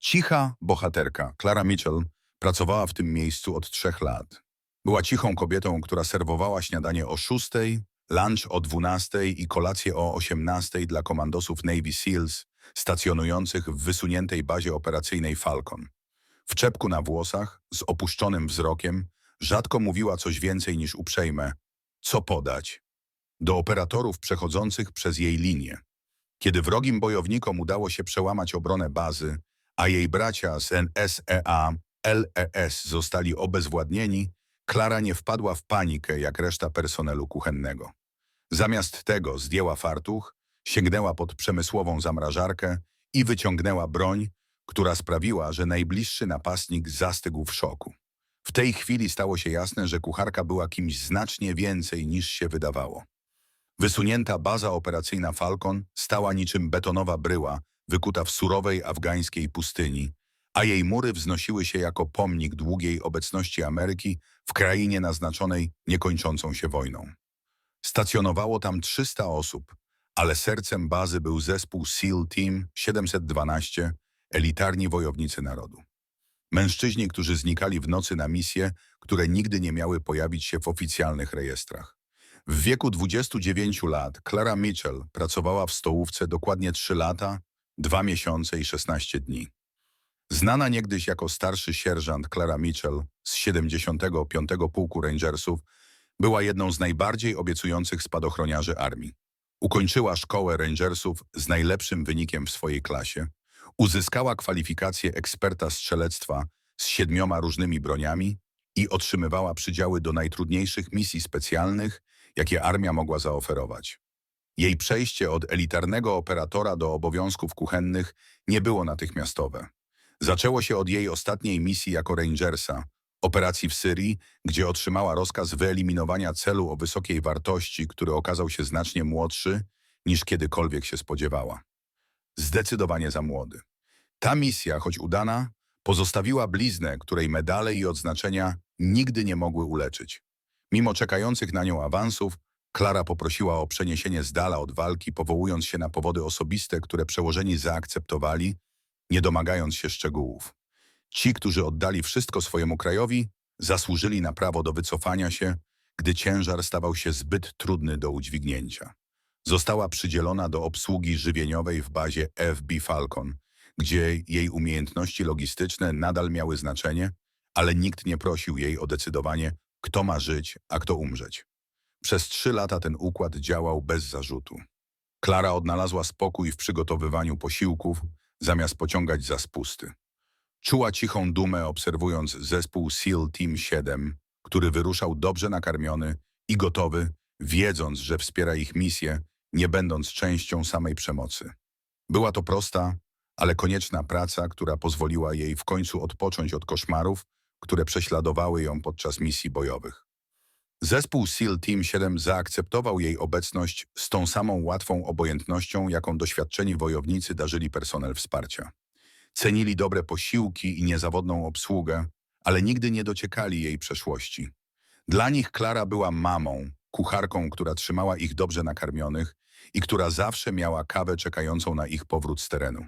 Cicha bohaterka Clara Mitchell pracowała w tym miejscu od trzech lat. Była cichą kobietą, która serwowała śniadanie o 6, lunch o 12 i kolację o 18 dla komandosów Navy SEALs stacjonujących w wysuniętej bazie operacyjnej Falcon. W czepku na włosach, z opuszczonym wzrokiem, rzadko mówiła coś więcej niż uprzejme. Co podać? Do operatorów przechodzących przez jej linię. Kiedy wrogim bojownikom udało się przełamać obronę bazy, a jej bracia z NSEA, LES zostali obezwładnieni, Klara nie wpadła w panikę jak reszta personelu kuchennego. Zamiast tego zdjęła fartuch, sięgnęła pod przemysłową zamrażarkę i wyciągnęła broń, która sprawiła, że najbliższy napastnik zastygł w szoku. W tej chwili stało się jasne, że kucharka była kimś znacznie więcej niż się wydawało. Wysunięta baza operacyjna Falcon stała niczym betonowa bryła, wykuta w surowej afgańskiej pustyni, a jej mury wznosiły się jako pomnik długiej obecności Ameryki w krainie naznaczonej niekończącą się wojną. Stacjonowało tam 300 osób, ale sercem bazy był zespół SEAL Team 712, elitarni wojownicy narodu. Mężczyźni, którzy znikali w nocy na misje, które nigdy nie miały pojawić się w oficjalnych rejestrach. W wieku 29 lat Clara Mitchell pracowała w stołówce dokładnie 3 lata, 2 miesiące i 16 dni. Znana niegdyś jako starszy sierżant Clara Mitchell z 75. Pułku Rangersów była jedną z najbardziej obiecujących spadochroniarzy armii. Ukończyła szkołę Rangersów z najlepszym wynikiem w swojej klasie, uzyskała kwalifikację eksperta strzelectwa z siedmioma różnymi broniami i otrzymywała przydziały do najtrudniejszych misji specjalnych, jakie armia mogła zaoferować. Jej przejście od elitarnego operatora do obowiązków kuchennych nie było natychmiastowe. Zaczęło się od jej ostatniej misji jako Rangersa, operacji w Syrii, gdzie otrzymała rozkaz wyeliminowania celu o wysokiej wartości, który okazał się znacznie młodszy niż kiedykolwiek się spodziewała. Zdecydowanie za młody. Ta misja, choć udana, pozostawiła bliznę, której medale i odznaczenia nigdy nie mogły uleczyć. Mimo czekających na nią awansów, Klara poprosiła o przeniesienie z dala od walki, powołując się na powody osobiste, które przełożeni zaakceptowali, nie domagając się szczegółów. Ci, którzy oddali wszystko swojemu krajowi, zasłużyli na prawo do wycofania się, gdy ciężar stawał się zbyt trudny do udźwignięcia. Została przydzielona do obsługi żywieniowej w bazie FB Falcon, gdzie jej umiejętności logistyczne nadal miały znaczenie, ale nikt nie prosił jej o decydowanie, kto ma żyć, a kto umrzeć. Przez trzy lata ten układ działał bez zarzutu. Klara odnalazła spokój w przygotowywaniu posiłków, zamiast pociągać za spusty. Czuła cichą dumę obserwując zespół SEAL Team 7, który wyruszał dobrze nakarmiony i gotowy, wiedząc, że wspiera ich misję, nie będąc częścią samej przemocy. Była to prosta, ale konieczna praca, która pozwoliła jej w końcu odpocząć od koszmarów, które prześladowały ją podczas misji bojowych. Zespół SEAL Team 7 zaakceptował jej obecność z tą samą łatwą obojętnością, jaką doświadczeni wojownicy darzyli personel wsparcia. Cenili dobre posiłki i niezawodną obsługę, ale nigdy nie dociekali jej przeszłości. Dla nich Klara była mamą, kucharką, która trzymała ich dobrze nakarmionych i która zawsze miała kawę czekającą na ich powrót z terenu.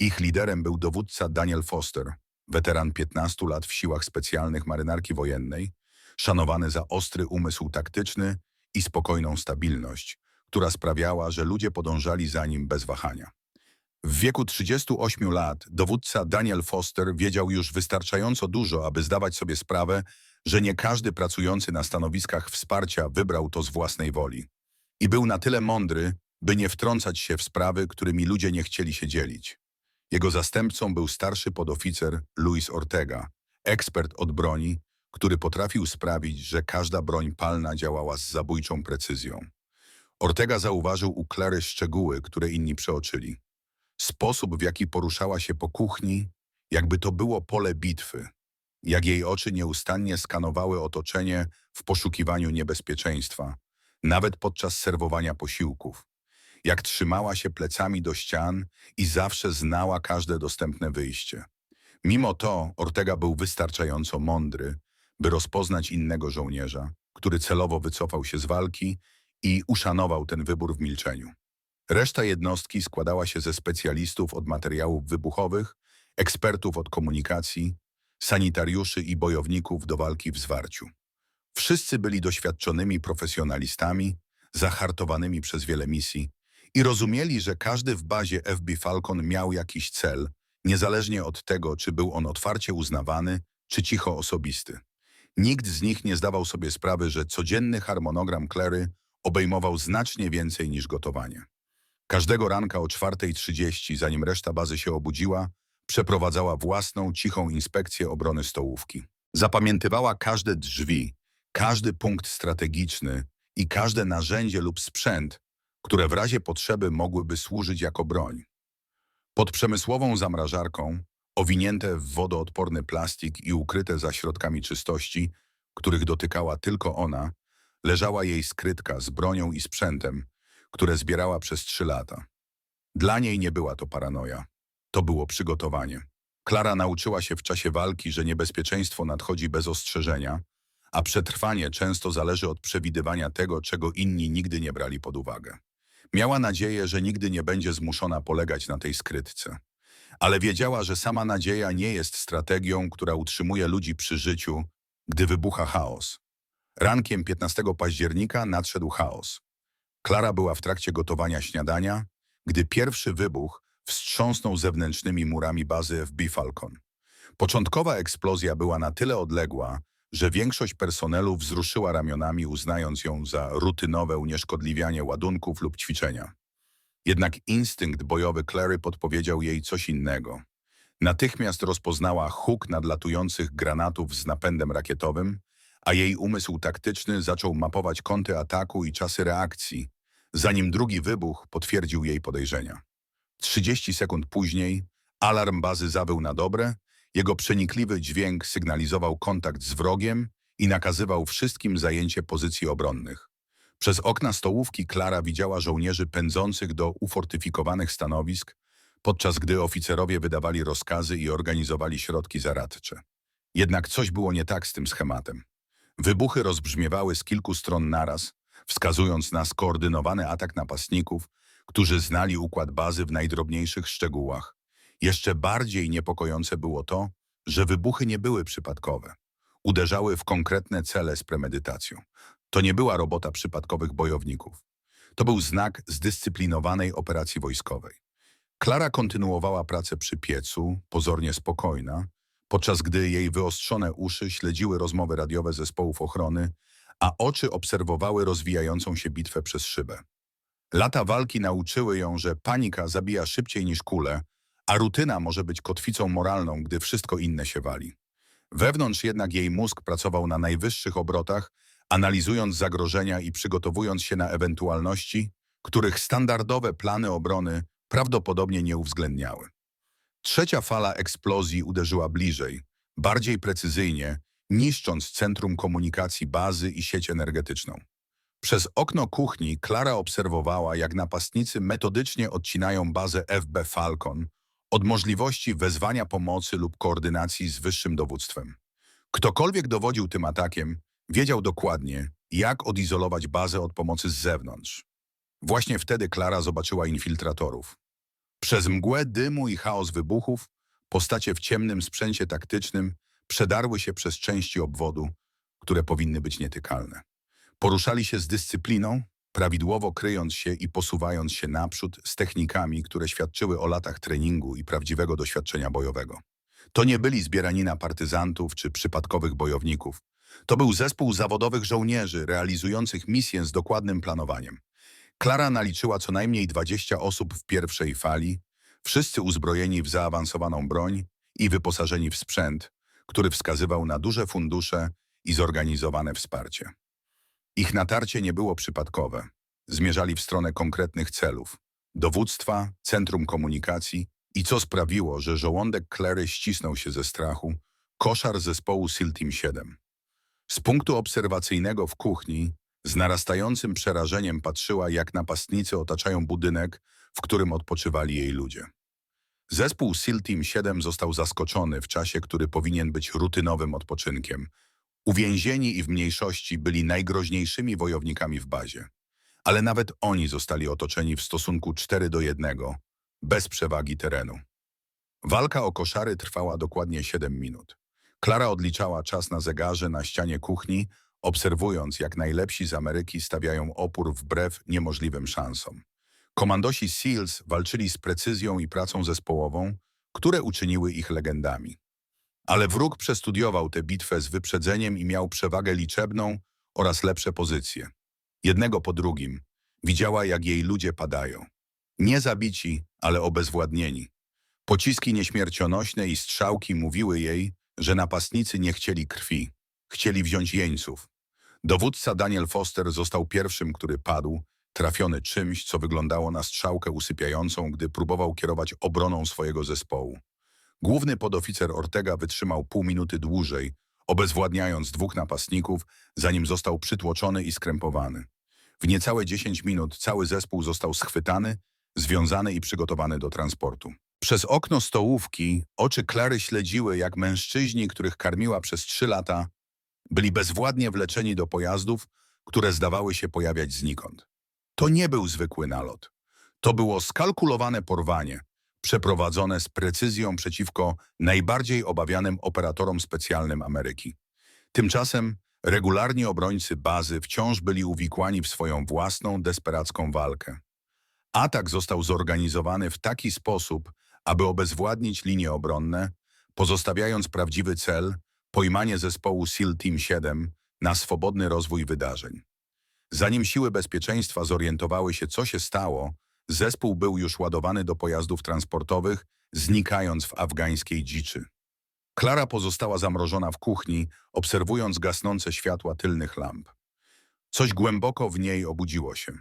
Ich liderem był dowódca Daniel Foster, weteran 15 lat w siłach specjalnych marynarki wojennej, szanowany za ostry umysł taktyczny i spokojną stabilność, która sprawiała, że ludzie podążali za nim bez wahania. W wieku 38 lat dowódca Daniel Foster wiedział już wystarczająco dużo, aby zdawać sobie sprawę, że nie każdy pracujący na stanowiskach wsparcia wybrał to z własnej woli. I był na tyle mądry, by nie wtrącać się w sprawy, którymi ludzie nie chcieli się dzielić. Jego zastępcą był starszy podoficer Luis Ortega, ekspert od broni, który potrafił sprawić, że każda broń palna działała z zabójczą precyzją. Ortega zauważył u Klary szczegóły, które inni przeoczyli. Sposób, w jaki poruszała się po kuchni, jakby to było pole bitwy. Jak jej oczy nieustannie skanowały otoczenie w poszukiwaniu niebezpieczeństwa, nawet podczas serwowania posiłków. Jak trzymała się plecami do ścian i zawsze znała każde dostępne wyjście. Mimo to Ortega był wystarczająco mądry, by rozpoznać innego żołnierza, który celowo wycofał się z walki i uszanował ten wybór w milczeniu. Reszta jednostki składała się ze specjalistów od materiałów wybuchowych, ekspertów od komunikacji, sanitariuszy i bojowników do walki w zwarciu. Wszyscy byli doświadczonymi profesjonalistami, zahartowanymi przez wiele misji i rozumieli, że każdy w bazie FB Falcon miał jakiś cel, niezależnie od tego, czy był on otwarcie uznawany, czy cicho osobisty. Nikt z nich nie zdawał sobie sprawy, że codzienny harmonogram Clary obejmował znacznie więcej niż gotowanie. Każdego ranka o 4.30, zanim reszta bazy się obudziła, przeprowadzała własną, cichą inspekcję obrony stołówki. Zapamiętywała każde drzwi, każdy punkt strategiczny i każde narzędzie lub sprzęt, które w razie potrzeby mogłyby służyć jako broń. Pod przemysłową zamrażarką, owinięte w wodoodporny plastik i ukryte za środkami czystości, których dotykała tylko ona, leżała jej skrytka z bronią i sprzętem, które zbierała przez trzy lata. Dla niej nie była to paranoja. To było przygotowanie. Klara nauczyła się w czasie walki, że niebezpieczeństwo nadchodzi bez ostrzeżenia, a przetrwanie często zależy od przewidywania tego, czego inni nigdy nie brali pod uwagę. Miała nadzieję, że nigdy nie będzie zmuszona polegać na tej skrytce. Ale wiedziała, że sama nadzieja nie jest strategią, która utrzymuje ludzi przy życiu, gdy wybucha chaos. Rankiem 15 października nadszedł chaos. Klara była w trakcie gotowania śniadania, gdy pierwszy wybuch wstrząsnął zewnętrznymi murami bazy FB Falcon. Początkowa eksplozja była na tyle odległa, że większość personelu wzruszyła ramionami, uznając ją za rutynowe unieszkodliwianie ładunków lub ćwiczenia. Jednak instynkt bojowy Clary podpowiedział jej coś innego. Natychmiast rozpoznała huk nadlatujących granatów z napędem rakietowym, a jej umysł taktyczny zaczął mapować kąty ataku i czasy reakcji, zanim drugi wybuch potwierdził jej podejrzenia. 30 sekund później alarm bazy zawył na dobre, jego przenikliwy dźwięk sygnalizował kontakt z wrogiem i nakazywał wszystkim zajęcie pozycji obronnych. Przez okna stołówki Klara widziała żołnierzy pędzących do ufortyfikowanych stanowisk, podczas gdy oficerowie wydawali rozkazy i organizowali środki zaradcze. Jednak coś było nie tak z tym schematem. Wybuchy rozbrzmiewały z kilku stron naraz, wskazując na skoordynowany atak napastników, którzy znali układ bazy w najdrobniejszych szczegółach. Jeszcze bardziej niepokojące było to, że wybuchy nie były przypadkowe. Uderzały w konkretne cele z premedytacją. To nie była robota przypadkowych bojowników. To był znak zdyscyplinowanej operacji wojskowej. Klara kontynuowała pracę przy piecu, pozornie spokojna, podczas gdy jej wyostrzone uszy śledziły rozmowy radiowe zespołów ochrony, a oczy obserwowały rozwijającą się bitwę przez szybę. Lata walki nauczyły ją, że panika zabija szybciej niż kule, a rutyna może być kotwicą moralną, gdy wszystko inne się wali. Wewnątrz jednak jej mózg pracował na najwyższych obrotach, analizując zagrożenia i przygotowując się na ewentualności, których standardowe plany obrony prawdopodobnie nie uwzględniały. Trzecia fala eksplozji uderzyła bliżej, bardziej precyzyjnie, niszcząc centrum komunikacji bazy i sieć energetyczną. Przez okno kuchni Klara obserwowała, jak napastnicy metodycznie odcinają bazę FB Falcon od możliwości wezwania pomocy lub koordynacji z wyższym dowództwem. Ktokolwiek dowodził tym atakiem, wiedział dokładnie, jak odizolować bazę od pomocy z zewnątrz. Właśnie wtedy Klara zobaczyła infiltratorów. Przez mgłę dymu i chaos wybuchów, postacie w ciemnym sprzęcie taktycznym przedarły się przez części obwodu, które powinny być nietykalne. Poruszali się z dyscypliną, prawidłowo kryjąc się i posuwając się naprzód z technikami, które świadczyły o latach treningu i prawdziwego doświadczenia bojowego. To nie byli zbieranina partyzantów czy przypadkowych bojowników. To był zespół zawodowych żołnierzy realizujących misję z dokładnym planowaniem. Klara naliczyła co najmniej 20 osób w pierwszej fali, wszyscy uzbrojeni w zaawansowaną broń i wyposażeni w sprzęt, który wskazywał na duże fundusze i zorganizowane wsparcie. Ich natarcie nie było przypadkowe. Zmierzali w stronę konkretnych celów. Dowództwa, centrum komunikacji i co sprawiło, że żołądek Clary ścisnął się ze strachu, koszar zespołu SEAL Team 7. Z punktu obserwacyjnego w kuchni z narastającym przerażeniem patrzyła, jak napastnicy otaczają budynek, w którym odpoczywali jej ludzie. Zespół SEAL Team 7 został zaskoczony w czasie, który powinien być rutynowym odpoczynkiem. Uwięzieni i w mniejszości byli najgroźniejszymi wojownikami w bazie. Ale nawet oni zostali otoczeni w stosunku 4 do 1, bez przewagi terenu. Walka o koszary trwała dokładnie 7 minut. Klara odliczała czas na zegarze na ścianie kuchni, obserwując jak najlepsi z Ameryki stawiają opór wbrew niemożliwym szansom. Komandosi SEALs walczyli z precyzją i pracą zespołową, które uczyniły ich legendami. Ale wróg przestudiował tę bitwę z wyprzedzeniem i miał przewagę liczebną oraz lepsze pozycje. Jednego po drugim widziała, jak jej ludzie padają. Nie zabici, ale obezwładnieni. Pociski nieśmiercionośne i strzałki mówiły jej, że napastnicy nie chcieli krwi, chcieli wziąć jeńców. Dowódca Daniel Foster został pierwszym, który padł, trafiony czymś, co wyglądało na strzałkę usypiającą, gdy próbował kierować obroną swojego zespołu. Główny podoficer Ortega wytrzymał pół minuty dłużej, obezwładniając dwóch napastników, zanim został przytłoczony i skrępowany. W niecałe 10 minut cały zespół został schwytany, związany i przygotowany do transportu. Przez okno stołówki oczy Klary śledziły, jak mężczyźni, których karmiła przez trzy lata, byli bezwładnie wleczeni do pojazdów, które zdawały się pojawiać znikąd. To nie był zwykły nalot. To było skalkulowane porwanie, przeprowadzone z precyzją przeciwko najbardziej obawianym operatorom specjalnym Ameryki. Tymczasem regularni obrońcy bazy wciąż byli uwikłani w swoją własną, desperacką walkę. Atak został zorganizowany w taki sposób, aby obezwładnić linie obronne, pozostawiając prawdziwy cel pojmanie zespołu SEAL Team 7 na swobodny rozwój wydarzeń. Zanim siły bezpieczeństwa zorientowały się, co się stało, zespół był już ładowany do pojazdów transportowych, znikając w afgańskiej dziczy. Klara pozostała zamrożona w kuchni, obserwując gasnące światła tylnych lamp. Coś głęboko w niej obudziło się.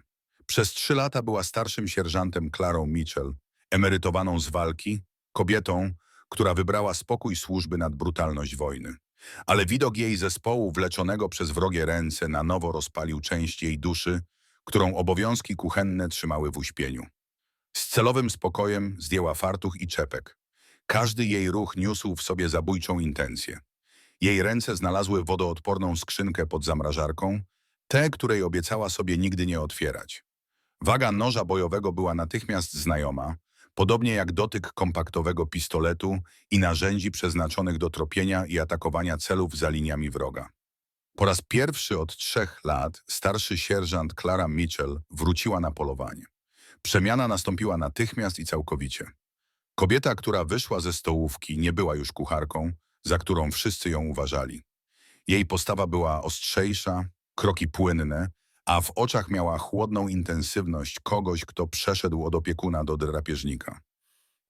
Przez trzy lata była starszym sierżantem Klarą Mitchell, emerytowaną z walki, kobietą, która wybrała spokój służby nad brutalność wojny. Ale widok jej zespołu wleczonego przez wrogie ręce na nowo rozpalił część jej duszy, którą obowiązki kuchenne trzymały w uśpieniu. Z celowym spokojem zdjęła fartuch i czepek. Każdy jej ruch niósł w sobie zabójczą intencję. Jej ręce znalazły wodoodporną skrzynkę pod zamrażarką, tę, której obiecała sobie nigdy nie otwierać. Waga noża bojowego była natychmiast znajoma, podobnie jak dotyk kompaktowego pistoletu i narzędzi przeznaczonych do tropienia i atakowania celów za liniami wroga. Po raz pierwszy od trzech lat starszy sierżant Clara Mitchell wróciła na polowanie. Przemiana nastąpiła natychmiast i całkowicie. Kobieta, która wyszła ze stołówki, nie była już kucharką, za którą wszyscy ją uważali. Jej postawa była ostrzejsza, kroki płynne, a w oczach miała chłodną intensywność kogoś, kto przeszedł od opiekuna do drapieżnika.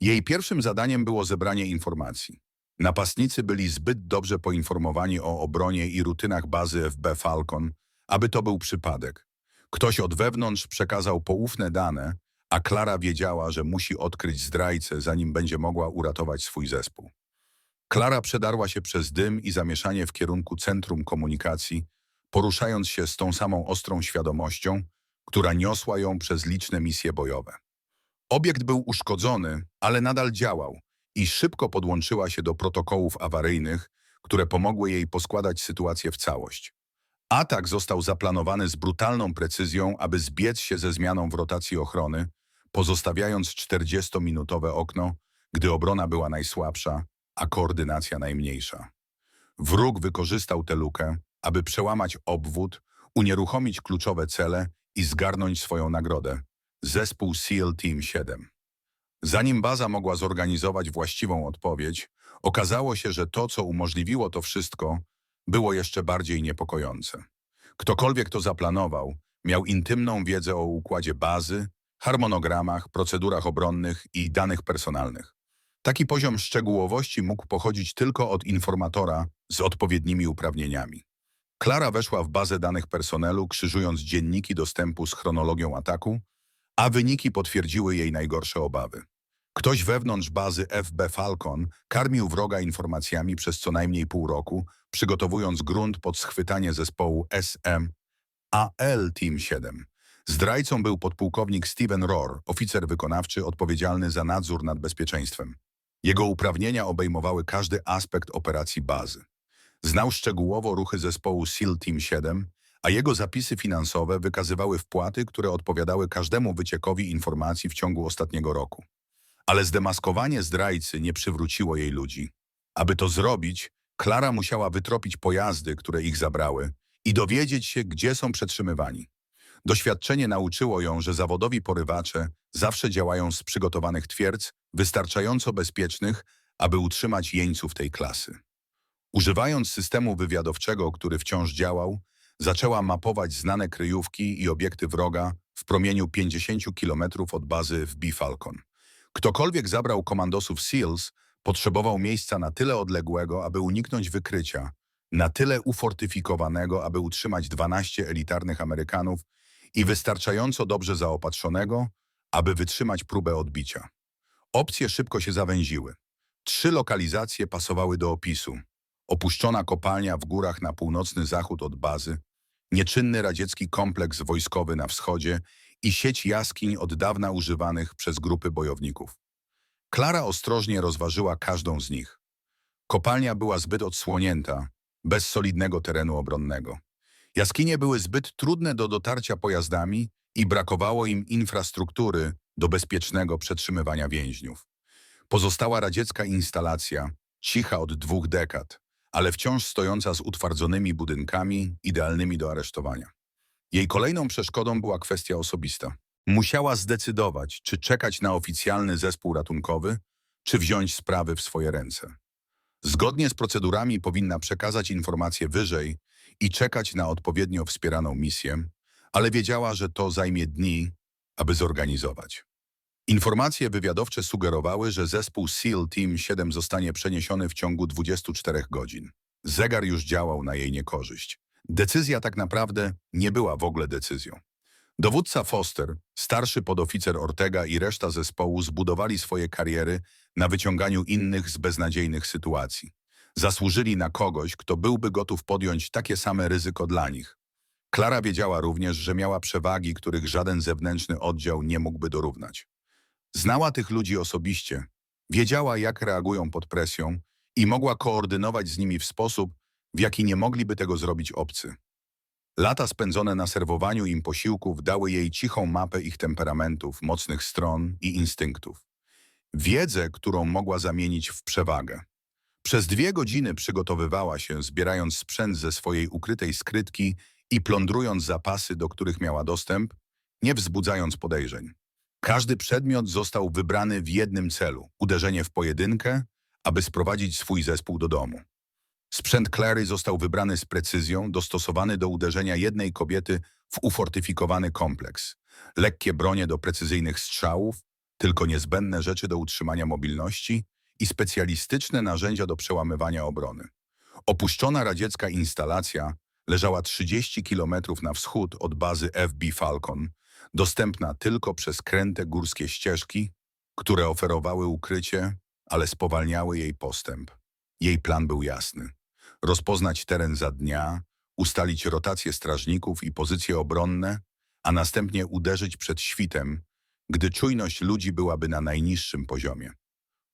Jej pierwszym zadaniem było zebranie informacji. Napastnicy byli zbyt dobrze poinformowani o obronie i rutynach bazy FB Falcon, aby to był przypadek. Ktoś od wewnątrz przekazał poufne dane, a Klara wiedziała, że musi odkryć zdrajcę, zanim będzie mogła uratować swój zespół. Klara przedarła się przez dym i zamieszanie w kierunku centrum komunikacji, poruszając się z tą samą ostrą świadomością, która niosła ją przez liczne misje bojowe. Obiekt był uszkodzony, ale nadal działał i szybko podłączyła się do protokołów awaryjnych, które pomogły jej poskładać sytuację w całość. Atak został zaplanowany z brutalną precyzją, aby zbiec się ze zmianą w rotacji ochrony, pozostawiając 40-minutowe okno, gdy obrona była najsłabsza, a koordynacja najmniejsza. Wróg wykorzystał tę lukę, aby przełamać obwód, unieruchomić kluczowe cele i zgarnąć swoją nagrodę – zespół SEAL Team 7. Zanim baza mogła zorganizować właściwą odpowiedź, okazało się, że to, co umożliwiło to wszystko, było jeszcze bardziej niepokojące. Ktokolwiek to zaplanował, miał intymną wiedzę o układzie bazy, harmonogramach, procedurach obronnych i danych personalnych. Taki poziom szczegółowości mógł pochodzić tylko od informatora z odpowiednimi uprawnieniami. Klara weszła w bazę danych personelu, krzyżując dzienniki dostępu z chronologią ataku, a wyniki potwierdziły jej najgorsze obawy. Ktoś wewnątrz bazy FB Falcon karmił wroga informacjami przez co najmniej pół roku, przygotowując grunt pod schwytanie zespołu SM AL Team 7. Zdrajcą był podpułkownik Steven Rohr, oficer wykonawczy odpowiedzialny za nadzór nad bezpieczeństwem. Jego uprawnienia obejmowały każdy aspekt operacji bazy. Znał szczegółowo ruchy zespołu SEAL Team 7, a jego zapisy finansowe wykazywały wpłaty, które odpowiadały każdemu wyciekowi informacji w ciągu ostatniego roku. Ale zdemaskowanie zdrajcy nie przywróciło jej ludzi. Aby to zrobić, Klara musiała wytropić pojazdy, które ich zabrały i dowiedzieć się, gdzie są przetrzymywani. Doświadczenie nauczyło ją, że zawodowi porywacze zawsze działają z przygotowanych twierdz, wystarczająco bezpiecznych, aby utrzymać jeńców tej klasy. Używając systemu wywiadowczego, który wciąż działał, zaczęła mapować znane kryjówki i obiekty wroga w promieniu 50 km od bazy w B-Falcon. Ktokolwiek zabrał komandosów SEALs, potrzebował miejsca na tyle odległego, aby uniknąć wykrycia, na tyle ufortyfikowanego, aby utrzymać 12 elitarnych Amerykanów i wystarczająco dobrze zaopatrzonego, aby wytrzymać próbę odbicia. Opcje szybko się zawęziły. Trzy lokalizacje pasowały do opisu. Opuszczona kopalnia w górach na północny zachód od bazy, nieczynny radziecki kompleks wojskowy na wschodzie i sieć jaskiń od dawna używanych przez grupy bojowników. Klara ostrożnie rozważyła każdą z nich. Kopalnia była zbyt odsłonięta, bez solidnego terenu obronnego. Jaskinie były zbyt trudne do dotarcia pojazdami i brakowało im infrastruktury do bezpiecznego przetrzymywania więźniów. Pozostała radziecka instalacja, cicha od dwóch dekad, ale wciąż stojąca z utwardzonymi budynkami, idealnymi do aresztowania. Jej kolejną przeszkodą była kwestia osobista. Musiała zdecydować, czy czekać na oficjalny zespół ratunkowy, czy wziąć sprawy w swoje ręce. Zgodnie z procedurami powinna przekazać informacje wyżej i czekać na odpowiednio wspieraną misję, ale wiedziała, że to zajmie dni, aby zorganizować. Informacje wywiadowcze sugerowały, że zespół SEAL Team 7 zostanie przeniesiony w ciągu 24 godzin. Zegar już działał na jej niekorzyść. Decyzja tak naprawdę nie była w ogóle decyzją. Dowódca Foster, starszy podoficer Ortega i reszta zespołu zbudowali swoje kariery na wyciąganiu innych z beznadziejnych sytuacji. Zasłużyli na kogoś, kto byłby gotów podjąć takie same ryzyko dla nich. Klara wiedziała również, że miała przewagi, których żaden zewnętrzny oddział nie mógłby dorównać. Znała tych ludzi osobiście, wiedziała, jak reagują pod presją i mogła koordynować z nimi w sposób, w jaki nie mogliby tego zrobić obcy. Lata spędzone na serwowaniu im posiłków dały jej cichą mapę ich temperamentów, mocnych stron i instynktów. Wiedzę, którą mogła zamienić w przewagę. Przez dwie godziny przygotowywała się, zbierając sprzęt ze swojej ukrytej skrytki i plądrując zapasy, do których miała dostęp, nie wzbudzając podejrzeń. Każdy przedmiot został wybrany w jednym celu – uderzenie w pojedynkę, aby sprowadzić swój zespół do domu. Sprzęt Clary został wybrany z precyzją, dostosowany do uderzenia jednej kobiety w ufortyfikowany kompleks. Lekkie bronie do precyzyjnych strzałów, tylko niezbędne rzeczy do utrzymania mobilności i specjalistyczne narzędzia do przełamywania obrony. Opuszczona radziecka instalacja leżała 30 km na wschód od bazy FB Falcon, dostępna tylko przez kręte górskie ścieżki, które oferowały ukrycie, ale spowalniały jej postęp. Jej plan był jasny. Rozpoznać teren za dnia, ustalić rotację strażników i pozycje obronne, a następnie uderzyć przed świtem, gdy czujność ludzi byłaby na najniższym poziomie.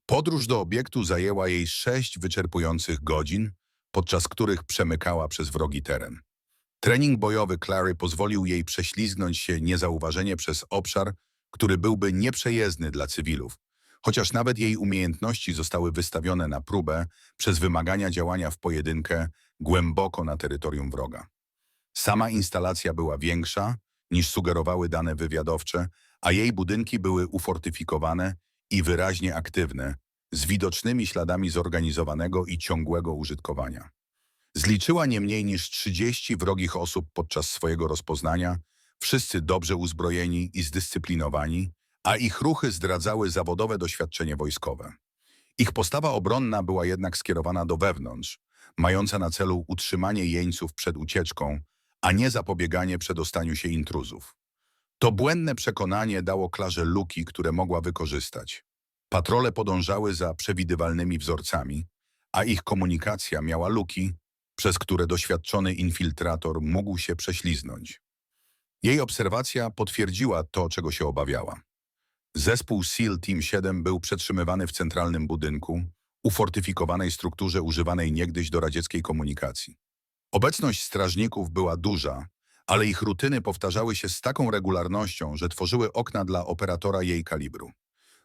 Podróż do obiektu zajęła jej sześć wyczerpujących godzin, podczas których przemykała przez wrogi teren. Trening bojowy Clary pozwolił jej prześlizgnąć się niezauważenie przez obszar, który byłby nieprzejezdny dla cywilów, chociaż nawet jej umiejętności zostały wystawione na próbę przez wymagania działania w pojedynkę głęboko na terytorium wroga. Sama instalacja była większa niż sugerowały dane wywiadowcze, a jej budynki były ufortyfikowane i wyraźnie aktywne, z widocznymi śladami zorganizowanego i ciągłego użytkowania. Zliczyła nie mniej niż 30 wrogich osób podczas swojego rozpoznania, wszyscy dobrze uzbrojeni i zdyscyplinowani, a ich ruchy zdradzały zawodowe doświadczenie wojskowe. Ich postawa obronna była jednak skierowana do wewnątrz, mająca na celu utrzymanie jeńców przed ucieczką, a nie zapobieganie przedostaniu się intruzów. To błędne przekonanie dało Klarze luki, które mogła wykorzystać. Patrole podążały za przewidywalnymi wzorcami, a ich komunikacja miała luki, przez które doświadczony infiltrator mógł się prześliznąć. Jej obserwacja potwierdziła to, czego się obawiała. Zespół SEAL Team 7 był przetrzymywany w centralnym budynku, ufortyfikowanej strukturze używanej niegdyś do radzieckiej komunikacji. Obecność strażników była duża, ale ich rutyny powtarzały się z taką regularnością, że tworzyły okna dla operatora jej kalibru.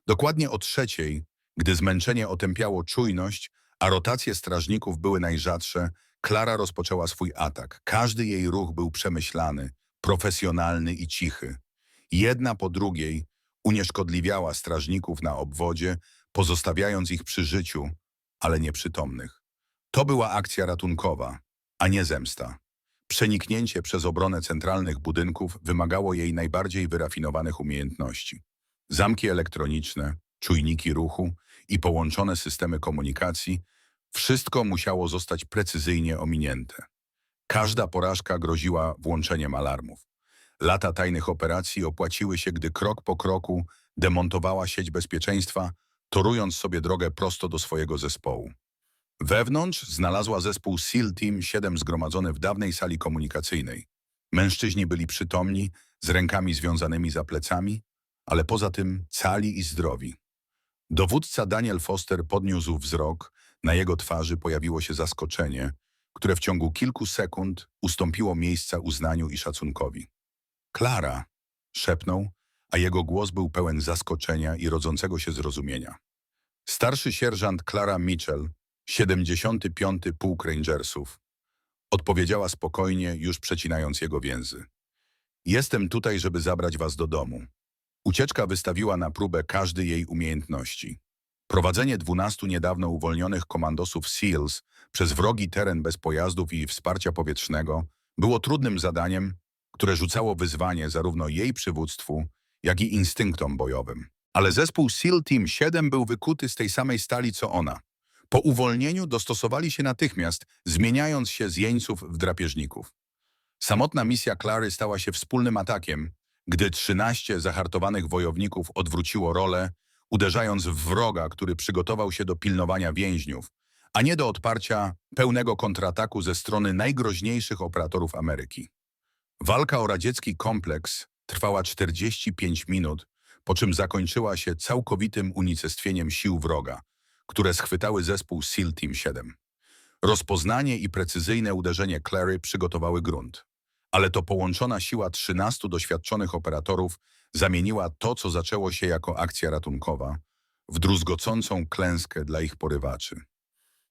Dokładnie o trzeciej, gdy zmęczenie otępiało czujność, a rotacje strażników były najrzadsze, Klara rozpoczęła swój atak. Każdy jej ruch był przemyślany, profesjonalny i cichy. Jedna po drugiej unieszkodliwiała strażników na obwodzie, pozostawiając ich przy życiu, ale nieprzytomnych. To była akcja ratunkowa, a nie zemsta. Przeniknięcie przez obronę centralnych budynków wymagało jej najbardziej wyrafinowanych umiejętności. Zamki elektroniczne, czujniki ruchu i połączone systemy komunikacji wszystko musiało zostać precyzyjnie ominięte. Każda porażka groziła włączeniem alarmów. Lata tajnych operacji opłaciły się, gdy krok po kroku demontowała sieć bezpieczeństwa, torując sobie drogę prosto do swojego zespołu. Wewnątrz znalazła zespół SEAL Team 7 zgromadzony w dawnej sali komunikacyjnej. Mężczyźni byli przytomni, z rękami związanymi za plecami, ale poza tym cali i zdrowi. Dowódca Daniel Foster podniósł wzrok, na jego twarzy pojawiło się zaskoczenie, które w ciągu kilku sekund ustąpiło miejsca uznaniu i szacunkowi. Klara, szepnął, a jego głos był pełen zaskoczenia i rodzącego się zrozumienia. Starszy sierżant Clara Mitchell, 75. Pułk Rangersów, odpowiedziała spokojnie, już przecinając jego więzy. Jestem tutaj, żeby zabrać was do domu. Ucieczka wystawiła na próbę każdy jej umiejętności. Prowadzenie dwunastu niedawno uwolnionych komandosów SEALs przez wrogi teren bez pojazdów i wsparcia powietrznego było trudnym zadaniem, które rzucało wyzwanie zarówno jej przywództwu, jak i instynktom bojowym. Ale zespół SEAL Team 7 był wykuty z tej samej stali co ona. Po uwolnieniu dostosowali się natychmiast, zmieniając się z jeńców w drapieżników. Samotna misja Klary stała się wspólnym atakiem, gdy 13 zahartowanych wojowników odwróciło rolę, uderzając w wroga, który przygotował się do pilnowania więźniów, a nie do odparcia pełnego kontrataku ze strony najgroźniejszych operatorów Ameryki. Walka o radziecki kompleks trwała 45 minut, po czym zakończyła się całkowitym unicestwieniem sił wroga, które schwytały zespół SEAL Team 7. Rozpoznanie i precyzyjne uderzenie Clary przygotowały grunt. Ale to połączona siła 13 doświadczonych operatorów zamieniła to, co zaczęło się jako akcja ratunkowa, w druzgocącą klęskę dla ich porywaczy.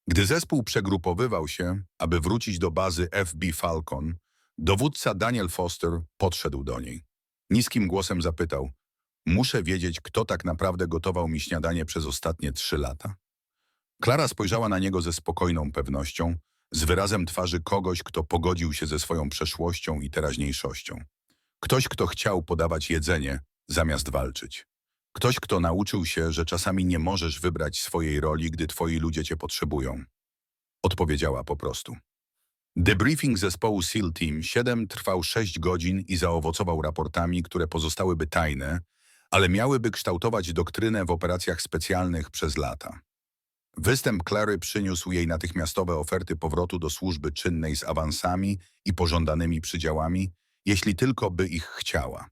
Gdy zespół przegrupowywał się, aby wrócić do bazy FB Falcon, dowódca Daniel Foster podszedł do niej. Niskim głosem zapytał, muszę wiedzieć, kto tak naprawdę gotował mi śniadanie przez ostatnie trzy lata? Klara spojrzała na niego ze spokojną pewnością, z wyrazem twarzy kogoś, kto pogodził się ze swoją przeszłością i teraźniejszością. Ktoś, kto chciał podawać jedzenie, zamiast walczyć. Ktoś, kto nauczył się, że czasami nie możesz wybrać swojej roli, gdy twoi ludzie cię potrzebują. Odpowiedziała po prostu. Debriefing zespołu SEAL Team 7 trwał 6 godzin i zaowocował raportami, które pozostałyby tajne, ale miałyby kształtować doktrynę w operacjach specjalnych przez lata. Występ Clary przyniósł jej natychmiastowe oferty powrotu do służby czynnej z awansami i pożądanymi przydziałami, jeśli tylko by ich chciała.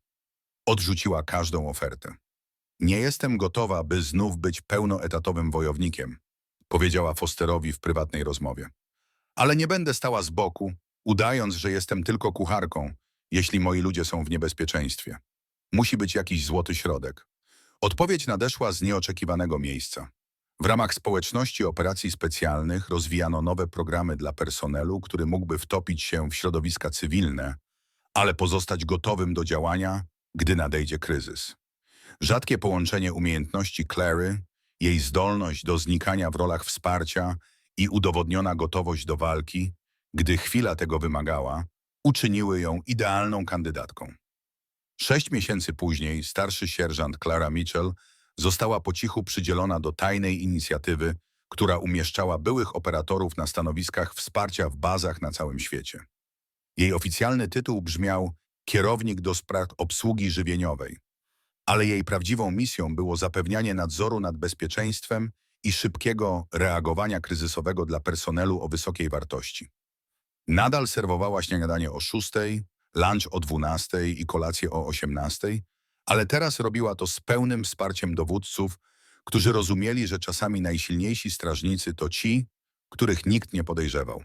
Odrzuciła każdą ofertę. Nie jestem gotowa, by znów być pełnoetatowym wojownikiem, powiedziała Fosterowi w prywatnej rozmowie. Ale nie będę stała z boku, udając, że jestem tylko kucharką, jeśli moi ludzie są w niebezpieczeństwie. Musi być jakiś złoty środek. Odpowiedź nadeszła z nieoczekiwanego miejsca. W ramach społeczności operacji specjalnych rozwijano nowe programy dla personelu, który mógłby wtopić się w środowiska cywilne, ale pozostać gotowym do działania, gdy nadejdzie kryzys. Rzadkie połączenie umiejętności Clary, jej zdolność do znikania w rolach wsparcia i udowodniona gotowość do walki, gdy chwila tego wymagała, uczyniły ją idealną kandydatką. Sześć miesięcy później starszy sierżant Clara Mitchell została po cichu przydzielona do tajnej inicjatywy, która umieszczała byłych operatorów na stanowiskach wsparcia w bazach na całym świecie. Jej oficjalny tytuł brzmiał Kierownik do spraw obsługi żywieniowej, ale jej prawdziwą misją było zapewnianie nadzoru nad bezpieczeństwem i szybkiego reagowania kryzysowego dla personelu o wysokiej wartości. Nadal serwowała śniadanie o 6, lunch o 12 i kolację o 18, ale teraz robiła to z pełnym wsparciem dowódców, którzy rozumieli, że czasami najsilniejsi strażnicy to ci, których nikt nie podejrzewał.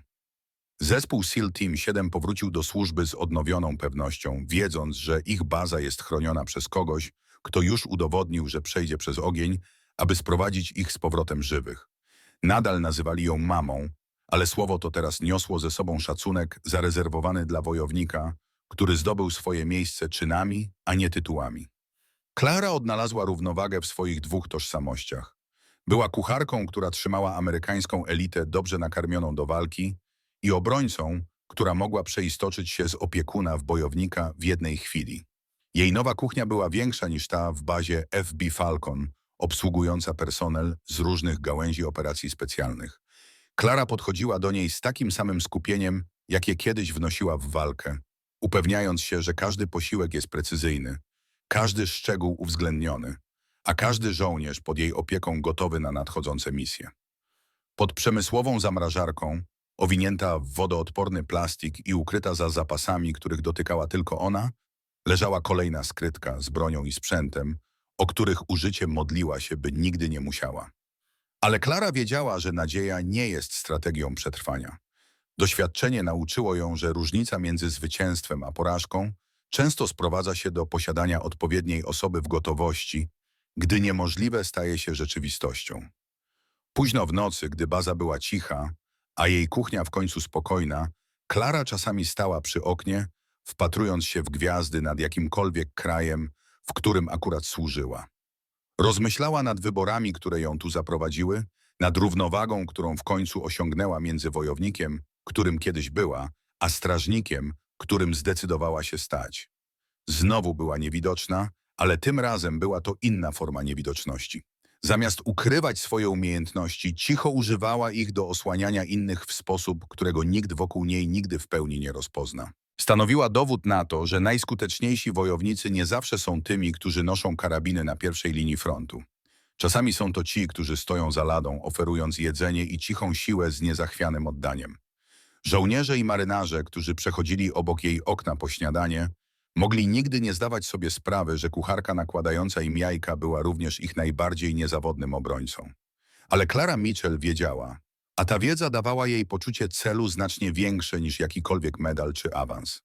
Zespół SEAL Team 7 powrócił do służby z odnowioną pewnością, wiedząc, że ich baza jest chroniona przez kogoś, kto już udowodnił, że przejdzie przez ogień, aby sprowadzić ich z powrotem żywych. Nadal nazywali ją mamą, ale słowo to teraz niosło ze sobą szacunek zarezerwowany dla wojownika, który zdobył swoje miejsce czynami, a nie tytułami. Klara odnalazła równowagę w swoich dwóch tożsamościach. Była kucharką, która trzymała amerykańską elitę dobrze nakarmioną do walki i obrońcą, która mogła przeistoczyć się z opiekuna w bojownika w jednej chwili. Jej nowa kuchnia była większa niż ta w bazie FB Falcon, obsługująca personel z różnych gałęzi operacji specjalnych. Klara podchodziła do niej z takim samym skupieniem, jakie kiedyś wnosiła w walkę, upewniając się, że każdy posiłek jest precyzyjny, każdy szczegół uwzględniony, a każdy żołnierz pod jej opieką gotowy na nadchodzące misje. Pod przemysłową zamrażarką, owinięta w wodoodporny plastik i ukryta za zapasami, których dotykała tylko ona, leżała kolejna skrytka z bronią i sprzętem, o których użycie modliła się, by nigdy nie musiała. Ale Klara wiedziała, że nadzieja nie jest strategią przetrwania. Doświadczenie nauczyło ją, że różnica między zwycięstwem a porażką często sprowadza się do posiadania odpowiedniej osoby w gotowości, gdy niemożliwe staje się rzeczywistością. Późno w nocy, gdy baza była cicha, a jej kuchnia w końcu spokojna, Klara czasami stała przy oknie, wpatrując się w gwiazdy nad jakimkolwiek krajem, w którym akurat służyła. Rozmyślała nad wyborami, które ją tu zaprowadziły, nad równowagą, którą w końcu osiągnęła między wojownikiem, którym kiedyś była, a strażnikiem, którym zdecydowała się stać. Znowu była niewidoczna, ale tym razem była to inna forma niewidoczności. Zamiast ukrywać swoje umiejętności, cicho używała ich do osłaniania innych w sposób, którego nikt wokół niej nigdy w pełni nie rozpozna. Stanowiła dowód na to, że najskuteczniejsi wojownicy nie zawsze są tymi, którzy noszą karabiny na pierwszej linii frontu. Czasami są to ci, którzy stoją za ladą, oferując jedzenie i cichą siłę z niezachwianym oddaniem. Żołnierze i marynarze, którzy przechodzili obok jej okna po śniadanie, mogli nigdy nie zdawać sobie sprawy, że kucharka nakładająca im jajka była również ich najbardziej niezawodnym obrońcą. Ale Clara Mitchell wiedziała, a ta wiedza dawała jej poczucie celu znacznie większe niż jakikolwiek medal czy awans.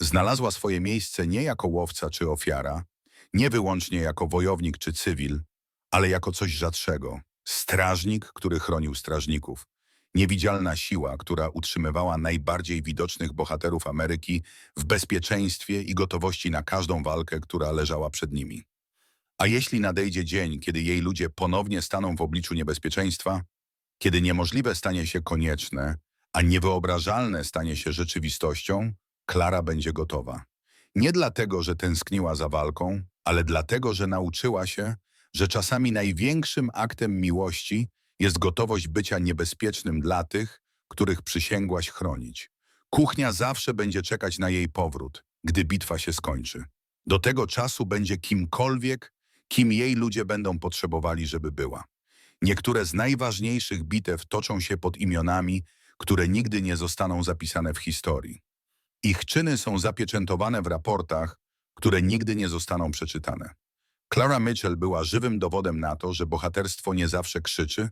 Znalazła swoje miejsce nie jako łowca czy ofiara, nie wyłącznie jako wojownik czy cywil, ale jako coś rzadszego. Strażnik, który chronił strażników. Niewidzialna siła, która utrzymywała najbardziej widocznych bohaterów Ameryki w bezpieczeństwie i gotowości na każdą walkę, która leżała przed nimi. A jeśli nadejdzie dzień, kiedy jej ludzie ponownie staną w obliczu niebezpieczeństwa, kiedy niemożliwe stanie się konieczne, a niewyobrażalne stanie się rzeczywistością, Klara będzie gotowa. Nie dlatego, że tęskniła za walką, ale dlatego, że nauczyła się, że czasami największym aktem miłości jest gotowość bycia niebezpiecznym dla tych, których przysięgłaś chronić. Kuchnia zawsze będzie czekać na jej powrót, gdy bitwa się skończy. Do tego czasu będzie kimkolwiek, kim jej ludzie będą potrzebowali, żeby była. Niektóre z najważniejszych bitew toczą się pod imionami, które nigdy nie zostaną zapisane w historii. Ich czyny są zapieczętowane w raportach, które nigdy nie zostaną przeczytane. Clara Mitchell była żywym dowodem na to, że bohaterstwo nie zawsze krzyczy,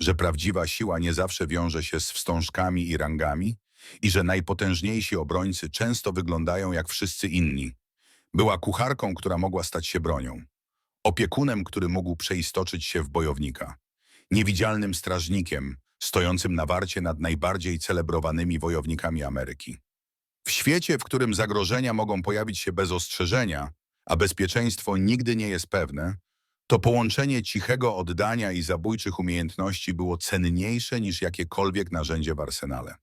że prawdziwa siła nie zawsze wiąże się z wstążkami i rangami i że najpotężniejsi obrońcy często wyglądają jak wszyscy inni. Była kucharką, która mogła stać się bronią. Opiekunem, który mógł przeistoczyć się w bojownika niewidzialnym strażnikiem, stojącym na warcie nad najbardziej celebrowanymi wojownikami Ameryki. W świecie, w którym zagrożenia mogą pojawić się bez ostrzeżenia, a bezpieczeństwo nigdy nie jest pewne, to połączenie cichego oddania i zabójczych umiejętności było cenniejsze niż jakiekolwiek narzędzie w arsenale.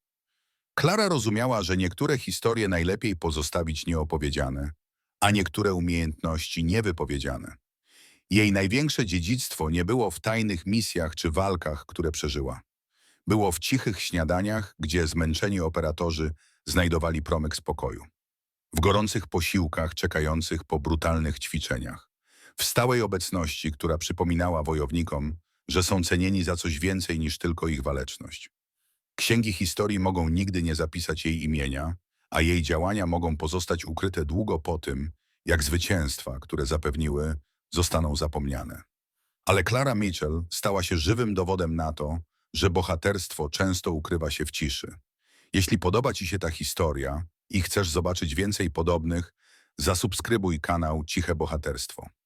Klara rozumiała, że niektóre historie najlepiej pozostawić nieopowiedziane, a niektóre umiejętności niewypowiedziane. Jej największe dziedzictwo nie było w tajnych misjach czy walkach, które przeżyła. Było w cichych śniadaniach, gdzie zmęczeni operatorzy znajdowali promyk spokoju. W gorących posiłkach czekających po brutalnych ćwiczeniach. W stałej obecności, która przypominała wojownikom, że są cenieni za coś więcej niż tylko ich waleczność. Księgi historii mogą nigdy nie zapisać jej imienia, a jej działania mogą pozostać ukryte długo po tym, jak zwycięstwa, które zapewniły, zostaną zapomniane. Ale Clara Mitchell stała się żywym dowodem na to, że bohaterstwo często ukrywa się w ciszy. Jeśli podoba Ci się ta historia i chcesz zobaczyć więcej podobnych, zasubskrybuj kanał Ciche Bohaterstwo.